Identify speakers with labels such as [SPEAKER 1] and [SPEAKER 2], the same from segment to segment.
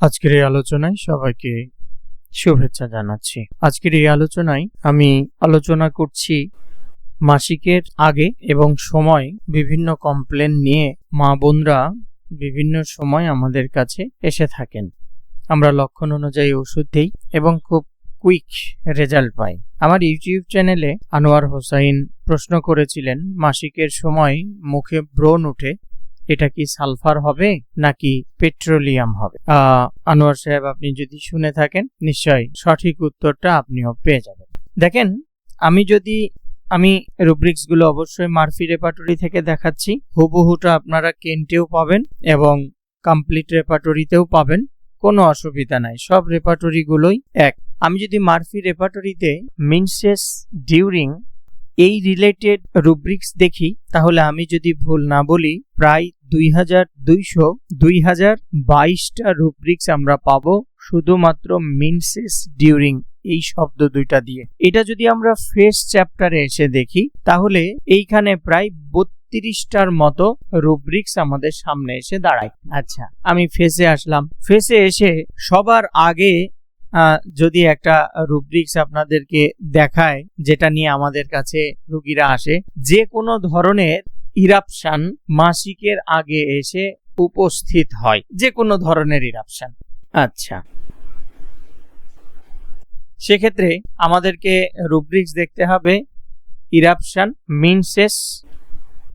[SPEAKER 1] আজকের এই আলোচনায় সবাইকে শুভেচ্ছা জানাচ্ছি। আজকের এই আলোচনায় আমি আলোচনা করছি মাসিকের আগে এবং সময় বিভিন্ন কমপ্লেন নিয়ে মা বোনরা বিভিন্ন সময় আমাদের কাছে এসে থাকেন। আমরা লক্ষণ অনুযায়ী ওষুধ দিই এবং খুব কুইক রেজাল্ট পাই। আমার ইউটিউব চ্যানেলে আনোয়ার হোসাইন প্রশ্ন করেছিলেন, মাসিকের সময় মুখে ব্রণ উঠে এটা কি সালফার হবে নাকি পেট্রোলিয়াম হবে? আনোয়ার সাহেব, আপনি যদি শুনে থাকেন নিশ্চয়ই সঠিক উত্তরটা আপনিও পেয়ে যাবেন। দেখেন, আমি যদি, আমি রুব্রিক্সগুলো অবশ্যই মার্ফি রেপাটরি থেকে দেখাচ্ছি। হুবহুটা আপনারা কেন্টেও পাবেন এবং কমপ্লিট রেপাটরিতেও পাবেন। কোনো অসুবিধা নাই, সব রেপাটরি গুলোই এক। আমি যদি মার্ফি রেপাটরিতে মিনসেস ডিউরিং এই রিলেটেড রুব্রিক্স দেখি, তাহলে আমি যদি ভুল না বলি, প্রায় দুই হাজার দুইশো, দুই হাজার বাইশটা রুব্রিক্স আমরা পাবো শুধুমাত্র মিনসেস ডিউরিং এই শব্দ দুইটা দিয়ে। এটা যদি আমরা ফেস চ্যাপ্টারে এসে দেখি, তাহলে এইখানে প্রায় বত্রিশটার মতো রুব্রিক্স আমাদের সামনে এসে দাঁড়ায়। আচ্ছা আমি ফেসে আসলাম। ফেসে এসে সবার আগে যদি একটা রুব্রিক্স আপনাদেরকে দেখায় যেটা নিয়ে আমাদের কাছে রুগীরা আসে যে কোনো ধরনের ইরাপশন মাসিকের আগে এসে উপস্থিত হয়। যে কোনো ধরনের ইরাপশন আচ্ছা। সেক্ষেত্রে আমাদেরকে রুব্রিক্স দেখতে হবে। Eruption menses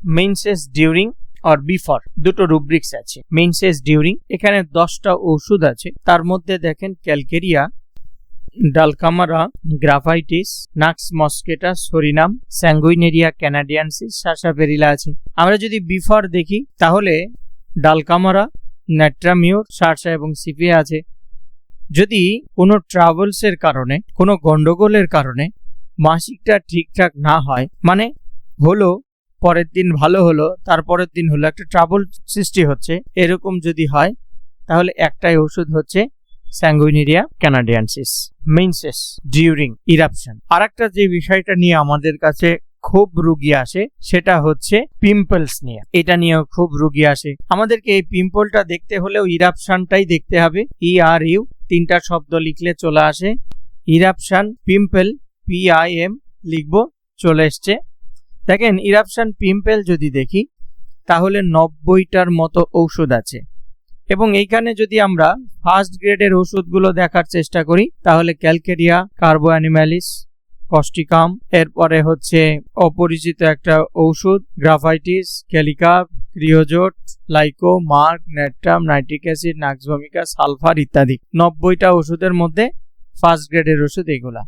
[SPEAKER 1] menses during or before দুটো রুব্রিক্স আছে। মিনসেস ডিউরিং এখানে দশটা ওষুধ আছে। তার মধ্যে দেখেন calcarea, dulcamara, graphites, nux moschata, psorinum, sanguinaria canadensis sarsaparilla আছে। আমরা যদি বিফর দেখি, তাহলে ডালকামারা ন্যাট্রামিউর সারসা এবং সিপিয়া আছে। যদি কোনো ট্রাভেলসের কারণে, কোনো গন্ডগোলের কারণে মাসিকটা ঠিকঠাক না হয় মানে হলো পরের দিন ভালো হলো, তারপরের দিন হলো। একটা ট্রাবল সৃষ্টি হচ্ছে। এরকম যদি হয়, তাহলে একটাই ওষুধ হচ্ছে sanguinaria canadensis menses during eruption আর একটা যে বিষয়টা নিয়ে আমাদের কাছে খুব রুগী আসে, সেটা হচ্ছে পিম্পলস নিয়ে। এটা নিয়েও খুব রুগী আসে। আমাদেরকে এই পিম্পলটা দেখতে হলেও ইরাপশনটাই দেখতে হবে। ই আর ইউ তিনটা শব্দ লিখলে চলে আসে। Eruption pimple P I M লিখব, চলে এসছে। দেখেন ইরাপশন পিম্পেল যদি দেখি, তাহলে নব্বইটার মতো ঔষধ আছে। এবং এইখানে যদি আমরা ফার্স্ট গ্রেডের ওষুধগুলো দেখার চেষ্টা করি, তাহলে ক্যালকেরিয়া কার্বো অ্যানিম্যালিস কস্টিকাম এরপরে হচ্ছে অপরিচিত একটা ঔষধ graphites ক্যালিকাপ creosote লাইকো mark natrum nitric acid nux vomica sulphur ইত্যাদি। নব্বইটা ওষুধের মধ্যে ফার্স্ট গ্রেডের ওষুধ এগুলা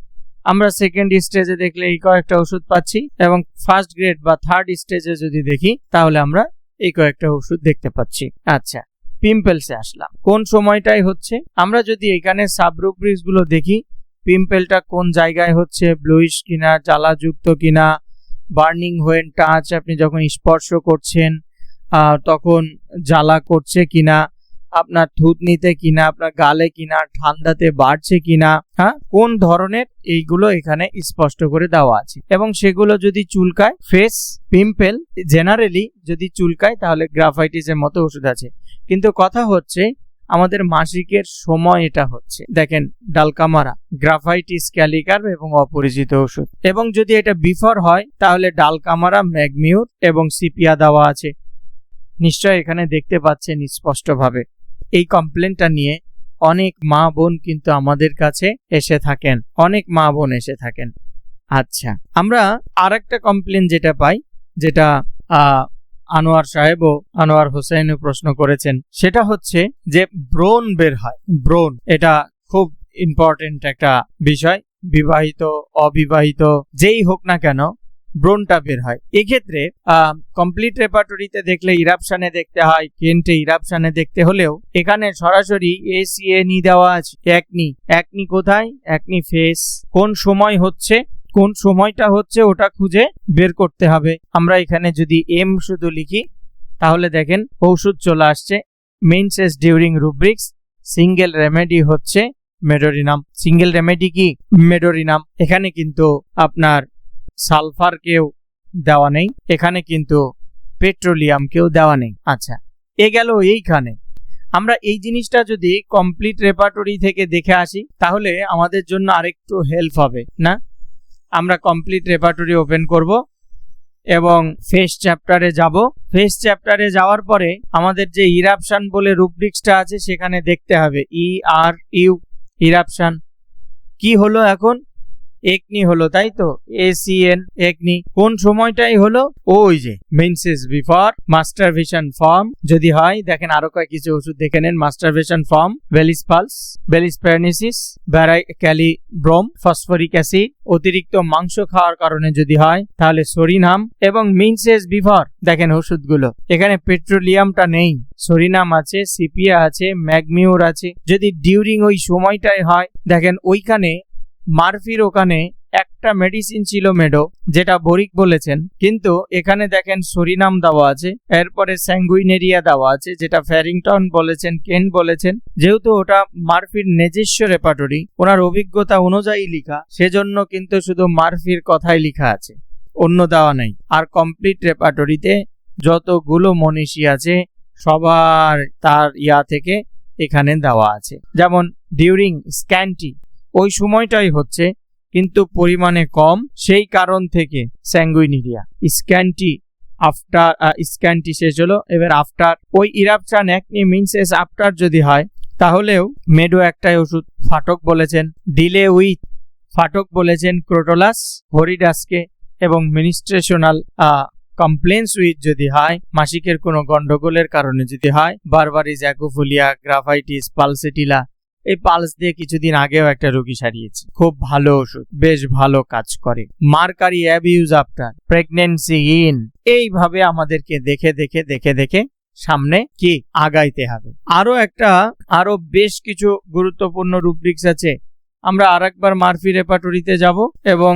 [SPEAKER 1] আমরা সেকেন্ড স্টেজে দেখলে এই কয়েকটা ওষুধ পাচ্ছি এবং ফার্স্ট গ্রেড বা থার্ড স্টেজে যদি দেখি, তাহলে আমরা এই কয়েকটা ওষুধ দেখতে পাচ্ছি। আচ্ছা পিম্পলসে আসলাম। কোন সময়টাই হচ্ছে? আমরা যদি এখানে সাবরুব্রিক্সগুলো দেখি পিম্পলটা কোন জায়গায় হচ্ছে? ব্লুইশ কিনা, জ্বালাযুক্ত কিনা বার্নিং হোয়েন টাচ আপনি যখন স্পর্শ করছেন তখন জ্বালা করছে কিনা আপনার থুতনিতে কিনা, আপনার গালে কিনা, ঠান্ডাতে বাড়ছে কিনা হ্যাঁ কোন ধরনের এইগুলো এখানে স্পষ্ট করে দেওয়া আছে। এবং সেগুলো যদি চুলকায়, ফেস, পিম্পেল, জেনারেলি যদি চুলকায়, তাহলে গ্রাফাইটিসের মতো ওষুধ আছে। কিন্তু কথা হচ্ছে, আমাদের মাসিকের সময় এটা হচ্ছে। দেখেন, ডালকামারা, গ্রাফাইটিস, ক্যালিকার এবং অপরিচিত ওষুধ। এবং যদি এটা বিফর হয়, তাহলে ডালকামারা, ম্যাগমিউর এবং সিপিয়া দেওয়া আছে। নিশ্চয় এখানে দেখতে পাচ্ছেন স্পষ্টভাবে। এই কমপ্লেনটা নিয়ে অনেক মা বোন কিন্তু আমাদের কাছে এসে থাকেন। অনেক মা বোন এসে থাকেন। আচ্ছা আমরা আর একটা কমপ্লেন যেটা পাই, যেটা আনোয়ার সাহেবও আনোয়ার হোসেনও প্রশ্ন করেছেন। সেটা হচ্ছে যে ব্রণ বের হয়। ব্রণ, এটা খুব ইম্পর্টেন্ট একটা বিষয়। বিবাহিত, অবিবাহিত, যেই হোক না কেন ব্রণটা বের হয়। এক্ষেত্রে কমপ্লিট রেপার্টরিতে দেখলে ইরাপশানে দেখতে হয়, কেন্টে ইরাপশানে দেখতে হলেও এখানে সরাসরি এসিএনি দেওয়া আছে। একনি একনি কোথায়? একনি ফেস কোন সময় হচ্ছে? কোন সময়টা হচ্ছে? ওটা খুঁজে বের করতে হবে। আমরা এখানে যদি এম শুধু লিখি, তাহলে দেখেন ঔষধ চলে আসছে। Menses during rubrics single remedy হচ্ছে মেডোরিনাম। সিঙ্গেল রেমেডি কি? মেডোরিনাম। এখানে কিন্তু আপনার সালফার কেউ দেওয়া নেই, এখানে কিন্তু পেট্রোলিয়াম কেউ দেওয়া নেই। আচ্ছা এ গেল এইখানে। আমরা এই জিনিসটা যদি কমপ্লিট রেপার্টরি থেকে দেখে আসি, তাহলে আমাদের জন্য আরেকটু হেল্প হবে, না? আমরা কমপ্লিট রেপার্টরি ওপেন করব এবং ফেস চ্যাপ্টারে যাব। ফেস চ্যাপ্টারে যাওয়ার পরে আমাদের যে ইরাপশান বলে রুব্রিক্সটা আছে, সেখানে দেখতে হবে। E R U, eruption. কি হলো এখন? একনি হলো, তাই তো? ACN acne. কোন সময়টাই হলো? ওই যে মেনসেস বিফর মাস্টারভেশন ফর্ম যদি হয়, দেখেন আরও কয়েক কিছু ওষুধ দেখে নেন। Masturbation from bellis puls bellis প্যারনিসিস ব্যারাই ক্যালি ব্রোম ফসফরিক অ্যাসিড অতিরিক্ত মাংস খাওয়ার কারণে যদি হয়, তাহলে সরিনাম এবং মিনসেস বিফর দেখেন ওষুধগুলো। এখানে পেট্রোলিয়ামটা নেই। সরিনাম আছে সিপিয়া আছে ম্যাগমিউর আছে। যদি ডিউরিং ওই সময়টাই হয়, দেখেন ওইখানে মারফির ওখানে একটা মেডিসিন ছিল মেডো, যেটা বরিক বলেছেন। কিন্তু এখানে দেখেন সরিনাম দেওয়া আছে, এরপরে স্যাঙ্গুইনেরিয়া দেওয়া আছে, যেটা ফ্যারিংটন বলেছেন, কেন বলেছেন। যেহেতু ওটা মারফির নিজস্ব রেপাটরি ওনার অভিজ্ঞতা অনুযায়ী লিখা, সেজন্য কিন্তু শুধু মারফির কথাই লিখা আছে, অন্য দেওয়া নাই। আর কমপ্লিট রেপার্টরিতে যতগুলো মনীষী আছে, সবার তার ইয়া থেকে এখানে দেওয়া আছে। যেমন ডিউরিং স্ক্যান্টি ওই সময়টাই হচ্ছে কিন্তু পরিমাণে কম, সেই কারণ থেকে স্যাঙ্গুইনিরিয়া স্ক্যানটি আফটার স্ক্যানটি শেষ হলো। এবার আফটার ওই ইরাপচান একনি মিনসেস আফটার যদি হয়, তাহলেও মেডো একটাই ওষুধ, ফাটক বলেছেন ডিলে উইথ ফাটক বলেছেন ক্রোটোলাস হরিডাসকে এবং মিনিস্ট্রেশনাল কমপ্লেন্স উইথ যদি হয়, মাসিকের কোনো গন্ডগোলের কারণে যদি হয় বারবারি জ্যাকোফুলিয়া গ্রাফাইটিস পালসেটিলা এই পালস দিয়ে কিছুদিন আগেও একটা রোগী সারিয়েছি। খুব ভালো ওষুধ, বেশ ভালো কাজ করে। Mercury abuse after, pregnancy in. এইভাবে আমাদেরকে দেখে দেখে দেখে দেখে সামনে কি আগাইতে হবে। আরও একটা, আরও বেশ কিছু গুরুত্বপূর্ণ রুব্রিক্স আছে। আমরা আর একবার মারফি রেপাটরিতে যাব এবং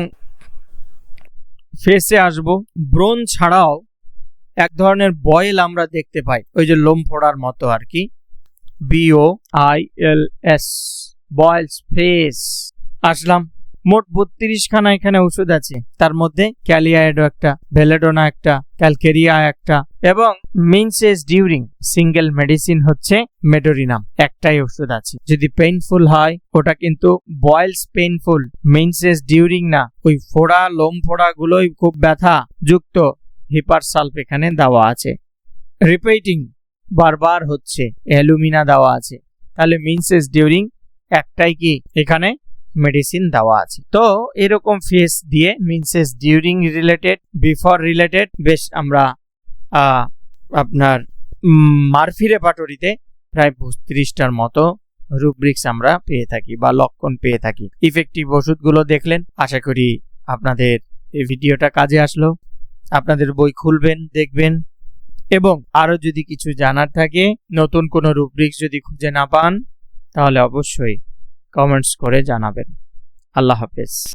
[SPEAKER 1] ফেসে আসব। ব্রোন ছাড়াও এক ধরনের বয়েল আমরা দেখতে পাই, ওই যে লোম ফোড়ার মতো আর কি। B O I L S boils face আসলাম। মোট বত্রিশ খানা এখানে ওষুধ আছে। তার মধ্যে ক্যালিয়াইডো একটা, ভেলেডোনা একটা, ক্যালকেরিয়া একটা এবং মিনসেস ডিউরিং সিঙ্গেল মেডিসিন হচ্ছে মেডোরিনাম। একটাই ওষুধ আছে। যদি পেইনফুল হয়, ওটা কিন্তু বয়েলস পেইনফুল, মিনসেস ডিউরিং না। ওই ফোড়া, লোম ফোড়া গুলোই খুব ব্যথা যুক্ত হিপার সালফ এখানে দেওয়া আছে। রিপিটিং বারবার হচ্ছে অ্যালুমিনা দেওয়া আছে। তাহলে মিনসেস ডিউরিং একটাই কি? এখানে মেডিসিন দেওয়া আছে। তো এরকম ফেস দিয়ে menses during related before related বেশ আমরা আপনার মারফি রেপাটরিতে প্রায় বত্রিশটার মতো রুব্রিক্স আমরা পেয়ে থাকি বা লক্ষণ পেয়ে থাকি। ইফেক্টিভ ওষুধগুলো দেখলেন, আশা করি আপনাদের এই ভিডিওটা কাজে আসলো। আপনাদের বই খুলবেন, দেখবেন এবং আরও যদি কিছু জানার থাকে, নতুন কোনো রুব্রিক্স যদি খুঁজে না পান, তাহলে অবশ্যই কমেন্টস করে জানাবেন। আল্লাহ হাফেজ।